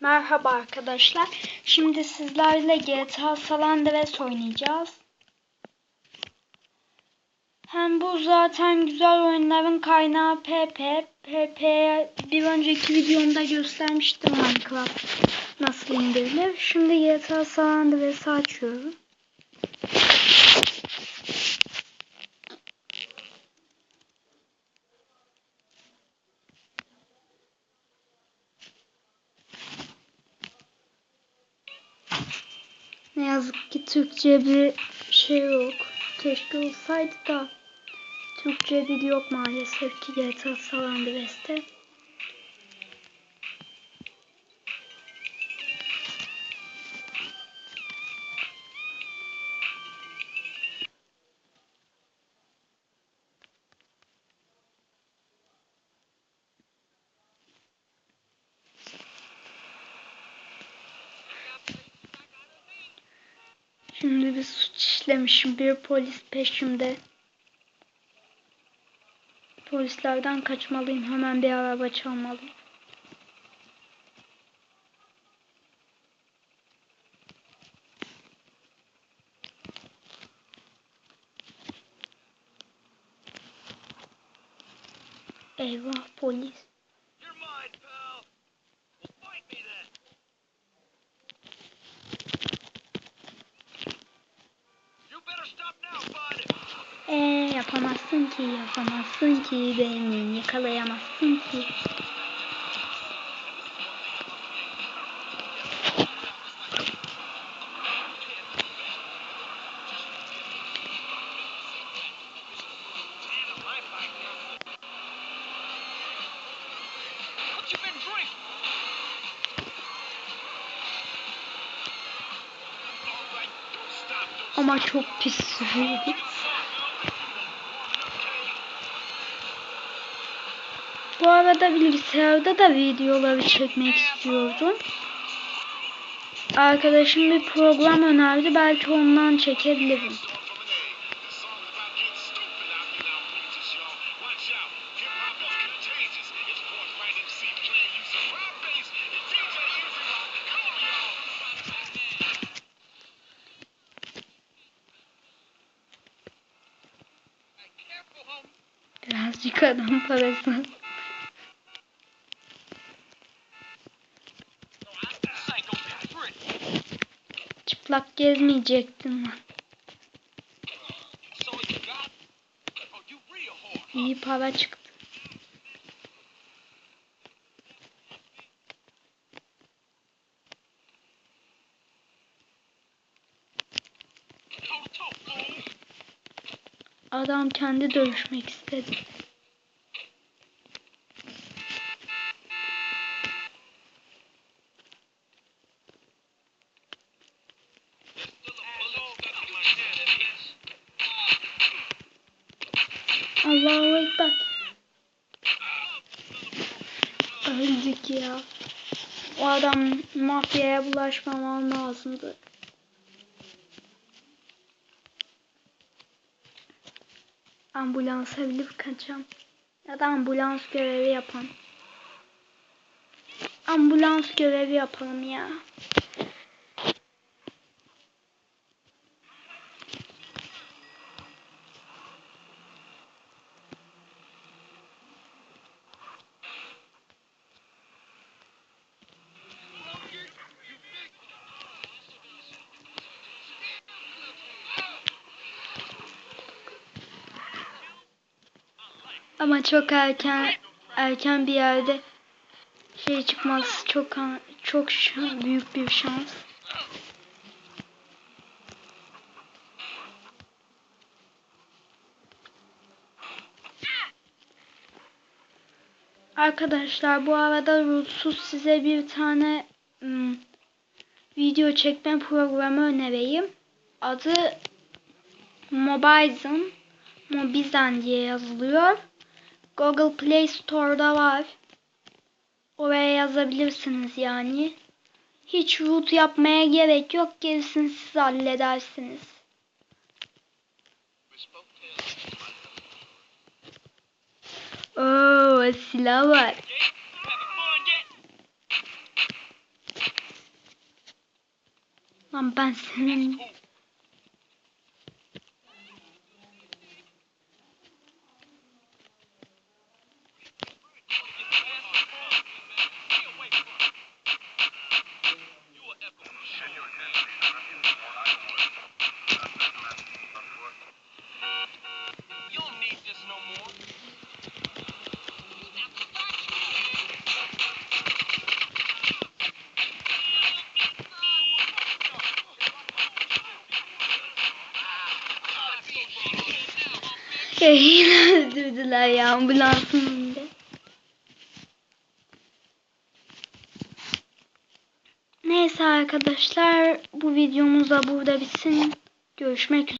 Merhaba arkadaşlar. Şimdi sizlerle GTA San Andreas oynayacağız. Hem bu zaten güzel oyunların kaynağı PP. PP bir önceki videomda göstermiştim Minecraft nasıl indirilir. Şimdi GTA San Andreas'ı açıyorum. Ne yazık ki Türkçe bir şey yok. Keşke olsaydı da. Türkçe dil yok maalesef ki GTA San Andreas'te. Şimdi bir suç işlemişim. Bir polis peşimde. Polislerden kaçmalıyım. Hemen bir araba çalmalıyım. Eyvah polis. Eee yapamazsın ki, yapamazsın ki, beni yakalayamazsın ki. Ama çok pis. Bu arada bilgisayarda da videoları çekmek istiyordum. Arkadaşım bir program önerdi. Belki ondan çekebilirim. Birazcık adam parası. Çıplak gezmeyecektim hard. İyi para çıktı. Adam kendi dövüşmek istedi. Allahu Ekber. Öldük ya. O adam mafyaya bulaşmamam lazımdı. Ambulansa binip kaçacağım. Ya da ambulans görevi yapan. Ambulans görevi yapalım ya. Ama çok erken erken bir yerde şey çıkması çok çok büyük bir şans. Arkadaşlar bu arada Rutsuz size bir tane ım, video çekme programı önereyim. Adı Mobizen, Mobizen diye yazılıyor. Google Play Store'da var. Oraya yazabilirsiniz yani. Hiç root yapmaya gerek yok. Gerisini siz halledersiniz. Oo, silah var. Lan ben senin... yine öldürdüler ya ambulansın önünde. Neyse arkadaşlar bu videomuz da burada bitsin. Görüşmek üzere.